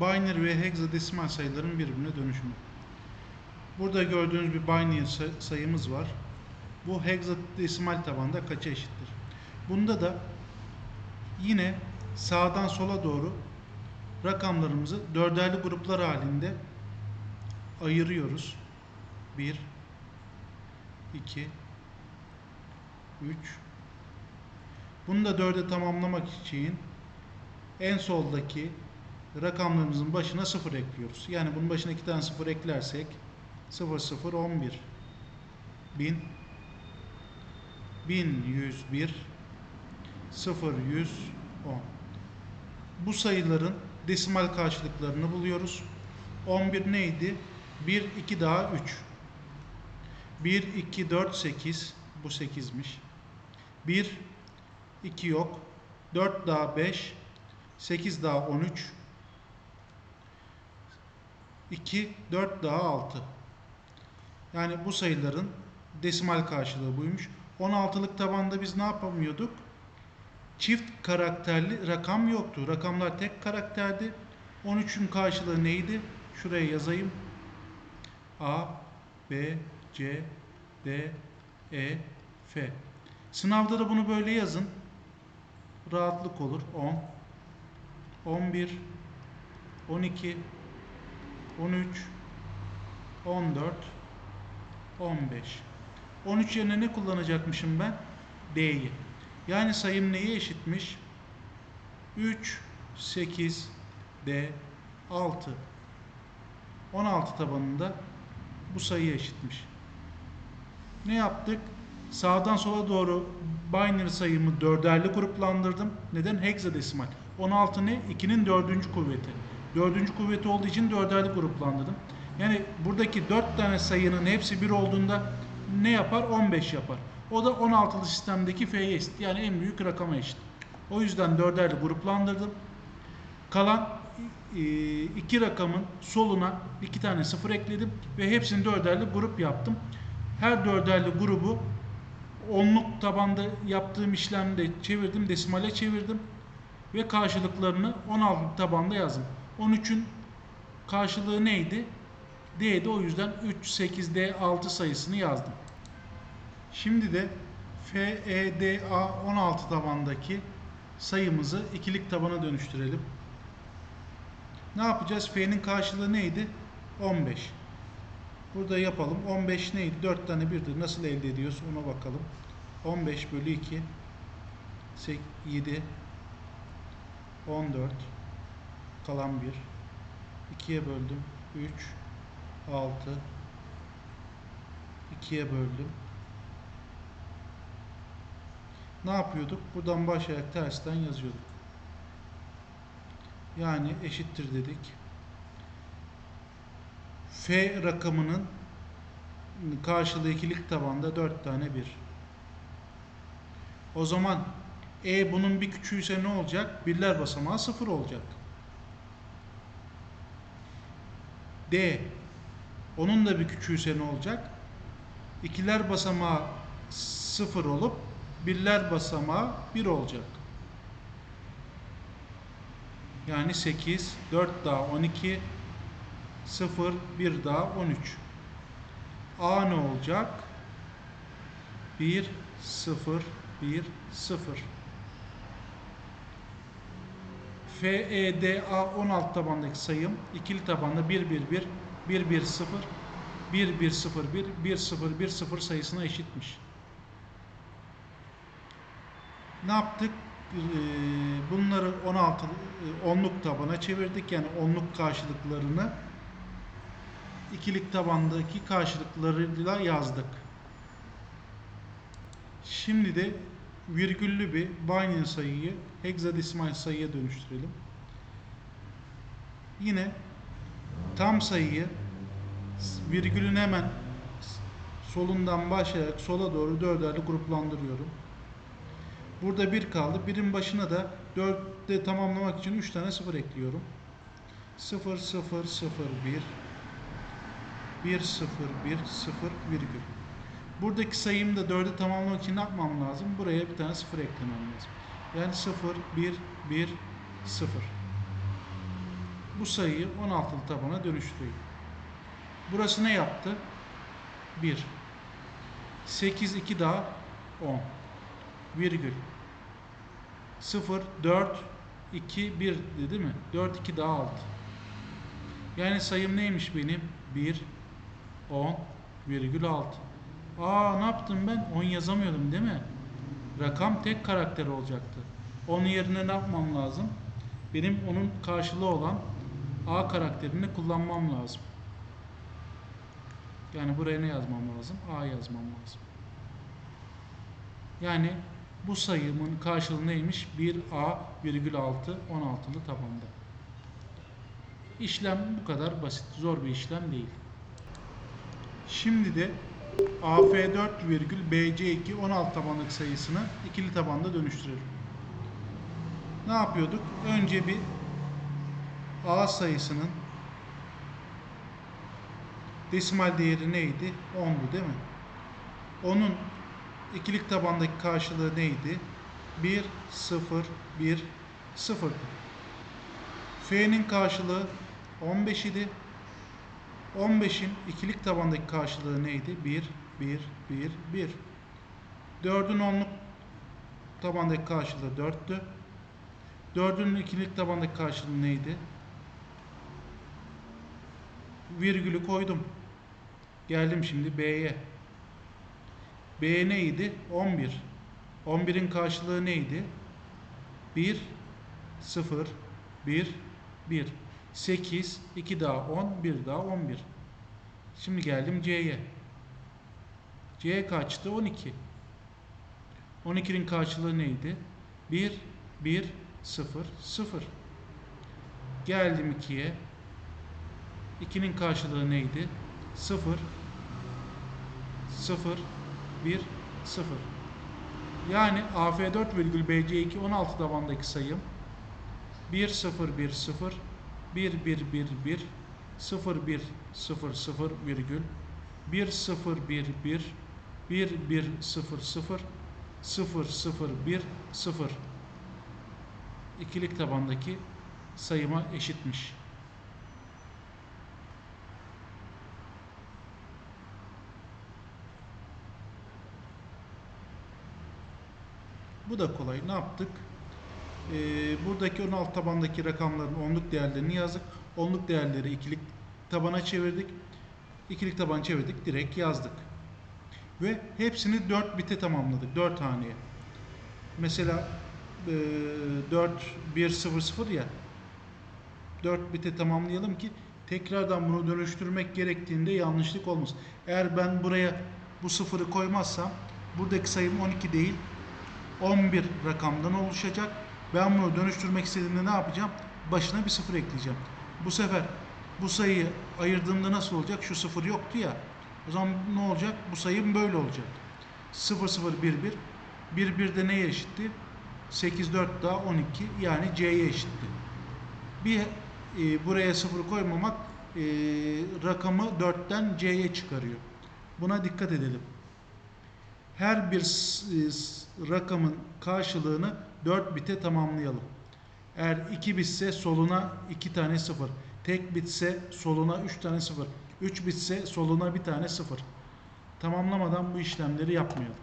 binary ve hexadesimal sayıların birbirine dönüşümü. Burada gördüğünüz bir binary say- sayımız var. Bu hexadesimal tabanda kaça eşittir? Bunda da yine sağdan sola doğru rakamlarımızı dörderli gruplar halinde ayırıyoruz. 1 2 3 Bunu da dörde tamamlamak için en soldaki rakamlarımızın başına 0 ekliyoruz. Yani bunun başına 2 tane 0 eklersek 0 0 11 1000 1101 0 110 Bu sayıların desimal karşılıklarını buluyoruz. 11 neydi? 1 2 daha 3 1 2 4 8 bu 8'miş. 1 2 yok. 4 daha 5 8 daha 13 2 4 daha 6 yani bu sayıların desimal karşılığı buymuş. 16'lık tabanda biz ne yapamıyorduk? Çift karakterli rakam yoktu. Rakamlar tek karakterdi. 13'ün karşılığı neydi? Şuraya yazayım. A, B, C, D, E, F. Sınavda da bunu böyle yazın. Rahatlık olur. 10, 11, 12, 13, 14, 15. 13 yerine ne kullanacakmışım ben? D'yi. Yani sayım neye eşitmiş? 3, 8, D, 6. 16 tabanında bu sayı eşitmiş. Ne yaptık? Sağdan sola doğru binary sayımı dörderli gruplandırdım. Neden? Hexadesimal. 16 ne? 2'nin dördüncü kuvveti. Dördüncü kuvveti olduğu için dörderli gruplandırdım. Yani buradaki 4 tane sayının hepsi 1 olduğunda ne yapar? 15 yapar. O da 16'lı sistemdeki F'ye eşit. Yani en büyük rakama eşit. O yüzden dörderli gruplandırdım. Kalan e, iki rakamın soluna iki tane sıfır ekledim ve hepsini dörderli grup yaptım. Her dörderli grubu onluk tabanda yaptığım işlemde çevirdim, desimale çevirdim ve karşılıklarını 16 tabanda yazdım. 13'ün karşılığı neydi? D'di o yüzden 3, 8, D, 6 sayısını yazdım. Şimdi de F, E, D, A 16 tabandaki sayımızı ikilik tabana dönüştürelim. Ne yapacağız? F'nin karşılığı neydi? 15. Burada yapalım. 15 neydi? 4 tane birdir. Nasıl elde ediyoruz? Ona bakalım. 15 bölü 2 7 14 kalan 1 2'ye böldüm 3 6 2'ye böldüm ne yapıyorduk? Buradan başlayarak tersten yazıyorduk. Yani eşittir dedik. F rakamının karşılığı ikilik tabanda 4 tane 1. O zaman E bunun bir küçüğüyse ne olacak? Birler basamağı 0 olacak. D onun da bir küçüğüyse ne olacak? İkiler basamağı 0 olup birler basamağı 1 olacak. Yani 8, 4 daha 12, 0, 1 daha 13. A ne olacak? 1, 0, 1, 0. F, E, D, A 16 tabandaki sayım ikili tabanda 1, 1, 1, 1, 1, 0, 1, 1, 0, 1, 1, 0, 1, 0 sayısına eşitmiş. Ne yaptık? Ee, bunları 16 e, onluk tabana çevirdik. Yani onluk karşılıklarını ikilik tabandaki karşılıklarıyla yazdık. Şimdi de virgüllü bir binary sayıyı hexadesimal sayıya dönüştürelim. Yine tam sayıyı virgülün hemen solundan başlayarak sola doğru dörderli gruplandırıyorum. Burada 1 kaldı. Birin başına da 4'te tamamlamak için 3 tane 0 ekliyorum. 0 0 0 1 1 0 1 0 virgül. Buradaki sayımı da 4'ü tamamlamak için ne yapmam lazım? Buraya bir tane 0 eklemem lazım. Yani 0 1 1 0. bu sayıyı 16'lı tabana dönüştüreyim. Burası ne yaptı? 1. 8 2 daha 10. Virgül. 0 4 2 1 değil mi? 4 2 daha 6. Yani sayım neymiş benim? 1 10 virgül 6. Aa ne yaptım ben? 10 yazamıyordum değil mi? Rakam tek karakter olacaktı. Onun yerine ne yapmam lazım? Benim onun karşılığı olan A karakterini kullanmam lazım. Yani buraya ne yazmam lazım? A yazmam lazım. Yani bu sayımın karşılığı neymiş? 1A virgül 6 16'lı tabanda. İşlem bu kadar basit. Zor bir işlem değil. Şimdi de AF4 virgül BC2 16 tabanlık sayısını ikili tabanda dönüştürelim. Ne yapıyorduk? Önce bir A sayısının desimal değeri neydi? 10'du değil mi? Onun ikilik tabandaki karşılığı neydi? 1, 0, 1, 0. F'nin karşılığı 15 idi. 15'in ikilik tabandaki karşılığı neydi? 1, 1, 1, 1. 4'ün onluk tabandaki karşılığı 4'tü. 4'ün ikilik tabandaki karşılığı neydi? Virgülü koydum. Geldim şimdi B'ye. B neydi? 11. 11'in karşılığı neydi? 1, 0, 1, 1. 8, 2 daha 10, 1 daha 11. Şimdi geldim C'ye. C kaçtı? 12. 12'nin karşılığı neydi? 1, 1, 0, 0. Geldim 2'ye. 2'nin karşılığı neydi? 0, 0, 1, 0. Yani AF4 virgül BC2 16 tabandaki sayım 1, 0, 1, 0, 1, 1, 1, 1, 0, 1, 0, 0 virgül 1, 0, 1, 1, 1, 1, 0, 0, 0, 0, 1, 0 ikilik tabandaki sayıma eşitmiş. Bu da kolay. Ne yaptık? Ee, buradaki 16 tabandaki rakamların onluk değerlerini yazdık. Onluk değerleri ikilik tabana çevirdik. İkilik taban çevirdik. Direkt yazdık. Ve hepsini 4 bite tamamladık. 4 haneye. Mesela e, 4 1 0 0 ya 4 bite tamamlayalım ki tekrardan bunu dönüştürmek gerektiğinde yanlışlık olmasın. Eğer ben buraya bu sıfırı koymazsam buradaki sayım 12 değil 11 rakamdan oluşacak. Ben bunu dönüştürmek istediğimde ne yapacağım? Başına bir sıfır ekleyeceğim. Bu sefer bu sayıyı ayırdığımda nasıl olacak? Şu sıfır yoktu ya. O zaman ne olacak? Bu sayım böyle olacak. 0 0 1 1 1 1 de neye eşitti? 8 4 daha 12 yani C'ye eşitti. Bir e, buraya sıfır koymamak e, rakamı 4'ten C'ye çıkarıyor. Buna dikkat edelim her bir s- rakamın karşılığını 4 bite tamamlayalım. Eğer 2 bitse soluna 2 tane 0. Tek bitse soluna 3 tane 0. 3 bitse soluna bir tane 0. Tamamlamadan bu işlemleri yapmayalım.